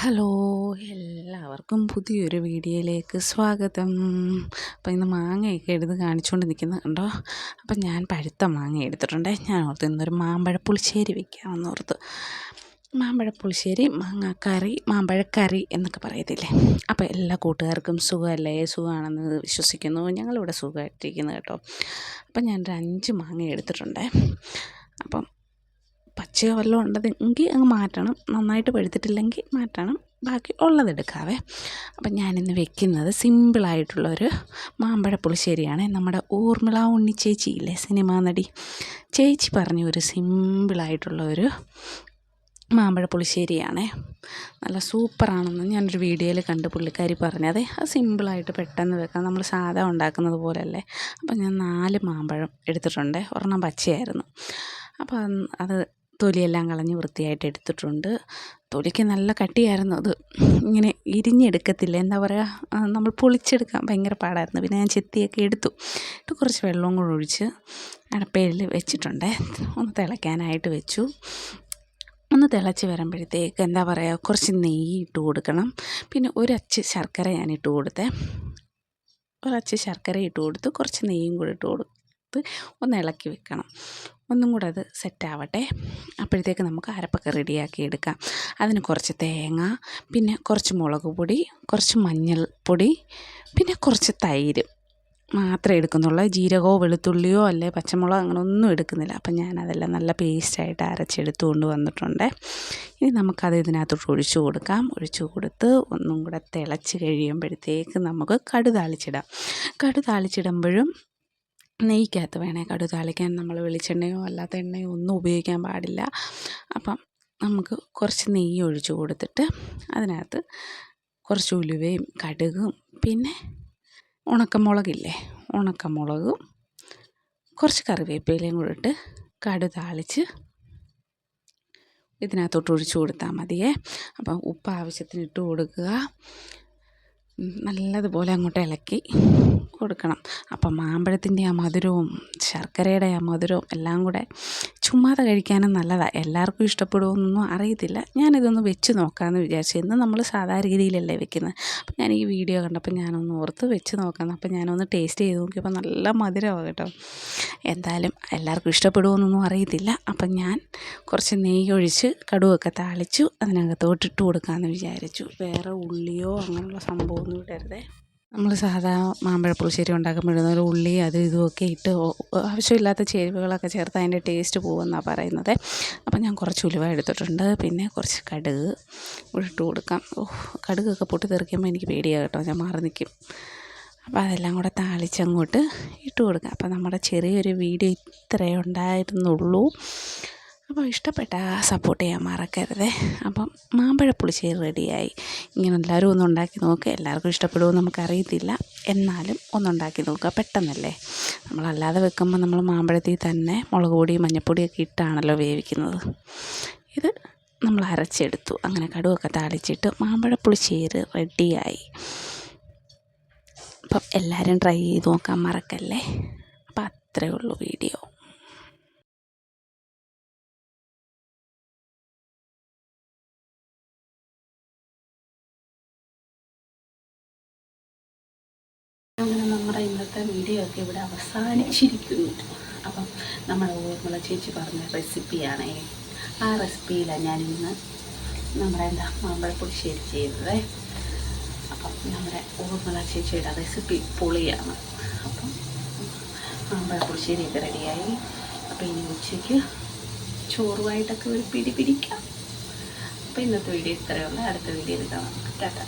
Hello എല്ലാവർക്കും പുതിയൊരു വീഡിയോയിലേക്ക് സ്വാഗതം. അപ്പോൾ ഇന്ന് മാങ്ങയൊക്കെ എടുത്ത് കാണിച്ചുകൊണ്ട് നിൽക്കുന്നത് കണ്ടോ? അപ്പം ഞാൻ പഴുത്ത മാങ്ങ എടുത്തിട്ടുണ്ട്. ഞാൻ ഓർത്ത് ഇന്നൊരു മാമ്പഴ പുളിശ്ശേരി വെക്കാമെന്ന് ഓർത്ത്. മാമ്പഴ പുളിശ്ശേരി മാങ്ങാക്കറി മാമ്പഴക്കറി എന്നൊക്കെ പറയത്തില്ലേ? അപ്പോൾ എല്ലാ കൂട്ടുകാർക്കും സുഖമല്ലേ? സുഖമാണെന്ന് വിശ്വസിക്കുന്നു. ഞങ്ങളിവിടെ സുഖമായിട്ടിരിക്കുന്നു കേട്ടോ. അപ്പം ഞാനൊരു അഞ്ച് മാങ്ങ എടുത്തിട്ടുണ്ട്. അപ്പം പച്ചയോ വല്ലതും ഉണ്ടെങ്കിൽ അങ്ങ് മാറ്റണം. നന്നായിട്ട് പഴുത്തിട്ടില്ലെങ്കിൽ മാറ്റണം. ബാക്കി ഉള്ളതെടുക്കാവേ അപ്പം ഞാനിന്ന് വെക്കുന്നത് സിമ്പിളായിട്ടുള്ളൊരു മാമ്പഴ പുളിശ്ശേരിയാണ് നമ്മുടെ ഊർമിള ഉണ്ണി ചേച്ചി ഇല്ലേ? സിനിമാ നടി. ചേച്ചി പറഞ്ഞ ഒരു സിമ്പിളായിട്ടുള്ള ഒരു മാമ്പഴ പുളിശ്ശേരിയാണ് നല്ല സൂപ്പറാണെന്ന് ഞാനൊരു വീഡിയോയിൽ കണ്ട് പുള്ളിക്കാരി പറഞ്ഞത് അത് സിമ്പിളായിട്ട് പെട്ടെന്ന് വെക്കാം. നമ്മൾ സാധാ ഉണ്ടാക്കുന്നത് പോലെയല്ലേ. അപ്പം ഞാൻ നാല് മാമ്പഴം എടുത്തിട്ടുണ്ട്. ഒരെണ്ണം പച്ചയായിരുന്നു. അപ്പം അത് തൊലിയെല്ലാം കളഞ്ഞ് വൃത്തിയായിട്ട് എടുത്തിട്ടുണ്ട്. തൊലിക്ക് നല്ല കട്ടിയായിരുന്നു അത്. ഇങ്ങനെ ഇരിഞ്ഞെടുക്കത്തില്ല. എന്താ പറയുക നമ്മൾ പൊളിച്ചെടുക്കാൻ ഭയങ്കര പാടായിരുന്നു. പിന്നെ ഞാൻ ചെത്തിയൊക്കെ എടുത്തു. എന്നിട്ട് കുറച്ച് വെള്ളവും കൂടെ ഒഴിച്ച് അടപ്പയിൽ വെച്ചിട്ടുണ്ട്. ഒന്ന് തിളയ്ക്കാനായിട്ട് വെച്ചു. ഒന്ന് തിളച്ച് വരുമ്പോഴത്തേക്ക് എന്താ പറയുക കുറച്ച് നെയ്യ് ഇട്ട് കൊടുക്കണം. പിന്നെ ഒരച്ച് ശർക്കര ഞാൻ ഇട്ട് കൊടുത്തേ. ഒരച്ച് ശർക്കര ഇട്ട് കൊടുത്ത് കുറച്ച് നെയ്യും കൂടി ഇട്ട് കൊടുത്ത് ഒന്ന് ഇളക്കി വെക്കണം. ഒന്നും കൂടെ അത് സെറ്റാവട്ടെ. അപ്പോഴത്തേക്ക് നമുക്ക് അരപ്പൊക്കെ റെഡിയാക്കി എടുക്കാം. അതിന് കുറച്ച് തേങ്ങ പിന്നെ കുറച്ച് മുളക് പൊടി കുറച്ച് മഞ്ഞൾപ്പൊടി പിന്നെ കുറച്ച് തൈര്. മാത്രമേ എടുക്കുന്നുള്ളൂ. ജീരകമോ വെളുത്തുള്ളിയോ അല്ലെ പച്ചമുളകോ അങ്ങനെ ഒന്നും എടുക്കുന്നില്ല. അപ്പം ഞാനതെല്ലാം നല്ല പേസ്റ്റായിട്ട് അരച്ചെടുത്ത് കൊണ്ട് വന്നിട്ടുണ്ട്. ഇനി നമുക്കത് ഇതിനകത്തോട്ട് ഒഴിച്ചു കൊടുക്കാം. ഒഴിച്ചു കൊടുത്ത് ഒന്നും കൂടെ തിളച്ച് കഴിയുമ്പോഴത്തേക്ക് നമുക്ക് കടു താളിച്ചിടാം. കടു താളിച്ചിടുമ്പോഴും നെയ്ക്കകത്ത് വേണേൽ കടു താളിക്കാൻ നമ്മൾ വെളിച്ചെണ്ണയോ അല്ലാത്ത എണ്ണയോ ഒന്നും ഉപയോഗിക്കാൻ പാടില്ല. അപ്പം നമുക്ക് കുറച്ച് നെയ്യ് ഒഴിച്ചു കൊടുത്തിട്ട് അതിനകത്ത് കുറച്ച് ഉലുവയും കടുകും പിന്നെ ഉണക്കമുളകില്ലേ ഉണക്കമുളകും കുറച്ച് കറിവേപ്പിലയും കൂടെ ഇട്ട് കടു താളിച്ച് ഇതിനകത്തോട്ട് ഒഴിച്ചു കൊടുത്താൽ മതിയേ. അപ്പം ഉപ്പ് ആവശ്യത്തിന് ഇട്ട് കൊടുക്കുക. നല്ലതുപോലെ അങ്ങോട്ട് ഇളക്കി കൊടുക്കണം. അപ്പം മാമ്പഴത്തിന്റെ ആ മധുരവും ശർക്കരയുടെ ആ മധുരവും എല്ലാം കൂടെ ചുമ്മാതെ കഴിക്കാനും നല്ലതാണ് എല്ലാവർക്കും ഇഷ്ടപ്പെടുമെന്നൊന്നും അറിയത്തില്ല. ഞാനിതൊന്ന് വെച്ച് നോക്കാമെന്ന് വിചാരിച്ചു. ഇന്ന് നമ്മൾ സാധാരണ രീതിയിലല്ലേ വെക്കുന്നത്. അപ്പം ഞാൻ ഈ വീഡിയോ കണ്ടപ്പോൾ ഞാനൊന്ന് ഓർത്ത് വെച്ച് നോക്കാം അപ്പം ഞാനൊന്ന് ടേസ്റ്റ് ചെയ്ത് നോക്കിയപ്പോൾ നല്ല മധുരമാണ് കേട്ടോ. എന്തായാലും എല്ലാവർക്കും ഇഷ്ടപ്പെടുമെന്നൊന്നും അറിയത്തില്ല. അപ്പം ഞാൻ കുറച്ച് നെയ്യ് ഒഴിച്ച് കടുവൊക്കെ താളിച്ചു അതിനകത്തോട്ട് ഇട്ട് കൊടുക്കാമെന്ന് വിചാരിച്ചു. വേറെ ഉള്ളിയോ അങ്ങനെയുള്ള സംഭവമൊന്നും ഇടരുതേ. നമ്മൾ സാധാ മാമ്പഴ പുളിശ്ശേരി ഒരു ഉള്ളി അത് ഇതുമൊക്കെ ഇട്ട് ആവശ്യമില്ലാത്ത ചേരുവകളൊക്കെ ചേർത്ത് അതിന്റെ ടേസ്റ്റ് പോകുമെന്നാണ് പറയുന്നത്. അപ്പം ഞാൻ കുറച്ച് ഉലുവ എടുത്തിട്ടുണ്ട്. പിന്നെ കുറച്ച് കടുക് ഇട്ട് കൊടുക്കാം. ഓ കടുകൊക്കെ പൊട്ടി തെറിക്കുമ്പോൾ എനിക്ക് പേടിയാണ് കേട്ടോ. ഞാൻ മാറി നിൽക്കും അപ്പോൾ അതെല്ലാം കൂടെ താളിച്ചങ്ങോട്ട് ഇട്ട് കൊടുക്കാം. അപ്പോൾ നമ്മുടെ ചെറിയൊരു വീഡിയോ ഇത്രയേ ഉണ്ടായിരുന്നുള്ളൂ. അപ്പോൾ ഇഷ്ടപ്പെട്ട സപ്പോർട്ട് ചെയ്യാൻ മറക്കരുത്. അപ്പം മാമ്പഴ റെഡിയായി ഇങ്ങനെ എല്ലാവരും ഒന്ന് ഉണ്ടാക്കി നോക്കുക എല്ലാവർക്കും ഇഷ്ടപ്പെടുമെന്ന് നമുക്കറിയത്തില്ല. എന്നാലും ഒന്നുണ്ടാക്കി നോക്കുക പെട്ടെന്നല്ലേ. നമ്മളല്ലാതെ വെക്കുമ്പോൾ നമ്മൾ മാമ്പഴത്തിൽ തന്നെ മുളക് പൊടി മഞ്ഞൾപ്പൊടിയൊക്കെ ഇട്ടാണല്ലോ വേവിക്കുന്നത്. ഇത് നമ്മൾ അരച്ചെടുത്തു. അങ്ങനെ കടുവൊക്കെ താളിച്ചിട്ട് മാമ്പഴ റെഡിയായി അപ്പം എല്ലാവരും ട്രൈ ചെയ്ത് നോക്കാൻ മറക്കല്ലേ. അപ്പം അത്രയേ ഉള്ളൂ വീഡിയോ നമ്മുടെ ഇന്നത്തെ വീഡിയോ ഒക്കെ ഇവിടെ അവസാനിച്ചിരിക്കുന്നു. അപ്പം നമ്മുടെ ഓർമ്മള ചേച്ചി പറഞ്ഞ റെസിപ്പിയാണേ ആ റെസിപ്പിയിലാണ് ഞാനിന്ന് നമ്മുടെ എന്താ മാമ്പഴപ്പുളിശ്ശേരി ചെയ്തത് അപ്പം നമ്മുടെ ഓർമ്മള ചേച്ചിയുടെ റെസിപ്പി പൊളിയാണ്. അപ്പം മാമ്പഴപ്പുളിശ്ശേരിയൊക്കെ റെഡിയായി അപ്പോൾ ഇനി ഉച്ചയ്ക്ക് ചോറുമായിട്ടൊക്കെ ഒരു പിടി പിടിക്കാം. അപ്പോൾ ഇന്നത്തെ വീഡിയോ ഇത്രയുള്ള അടുത്ത വീഡിയോയിൽ കാണാം. ടാറ്റ.